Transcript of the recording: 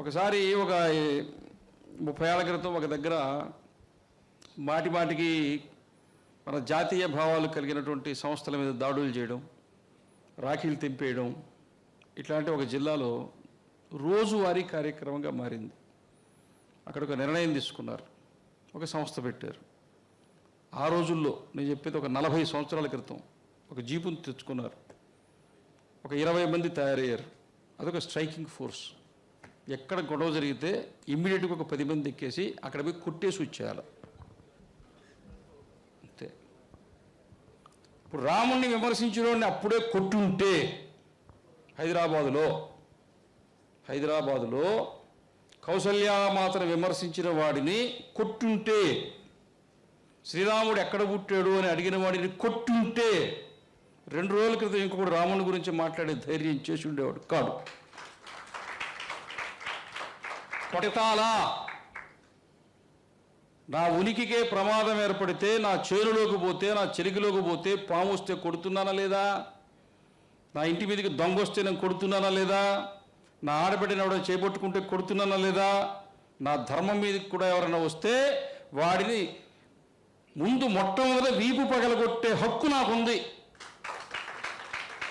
ఒకసారి ఒక ముప్పై ఏళ్ళ క్రితం ఒక దగ్గర మాటి మాటికి మన జాతీయ భావాలు కలిగినటువంటి సంస్థల మీద దాడులు చేయడం రాఖీలు తెంపేయడం ఇట్లాంటి ఒక జిల్లాలో రోజువారీ కార్యక్రమంగా మారింది. అక్కడ ఒక నిర్ణయం తీసుకున్నారు. ఒక సంస్థ పెట్టారు. ఆ రోజుల్లో నేను చెప్పేది ఒక నలభై సంవత్సరాల క్రితం ఒక జీపును తెచ్చుకున్నారు. ఒక ఇరవై మంది తయారయ్యారు. అదొక స్ట్రైకింగ్ ఫోర్స్. ఎక్కడ గొడవ జరిగితే ఇమ్మీడియట్గా ఒక పది మంది ఎక్కేసి అక్కడ పోయి కొట్టేసి వచ్చేయాలి. అంతే. ఇప్పుడు రాముణ్ణి విమర్శించిన వాడిని అప్పుడే కొట్టుంటే హైదరాబాదులో హైదరాబాదులో కౌసల్యామాతను విమర్శించిన వాడిని కొట్టుంటే శ్రీరాముడు ఎక్కడ పుట్టాడు అని అడిగిన వాడిని కొట్టుంటే రెండు రోజుల క్రితం ఇంకొకడు రాముని గురించి మాట్లాడే ధైర్యం చేసి ఉండేవాడు కాడు. కొడతాలా నా ఉనికికే ప్రమాదం ఏర్పడితే నా చేనులోకి పోతే నా చెరిగిలోకి పోతే పాము వస్తే కొడుతున్నానా లేదా? నా ఇంటి మీదకి దొంగ వస్తే నేను కొడుతున్నానా లేదా? నా ఆడబిడ్డని ఎవడో చేపట్టుకుంటే కొడుతున్నానా లేదా? నా ధర్మం మీదకి కూడా ఎవరైనా వస్తే వాడిని ముందు మొట్టమొదట వీపు పగలగొట్టే హక్కు నాకుంది.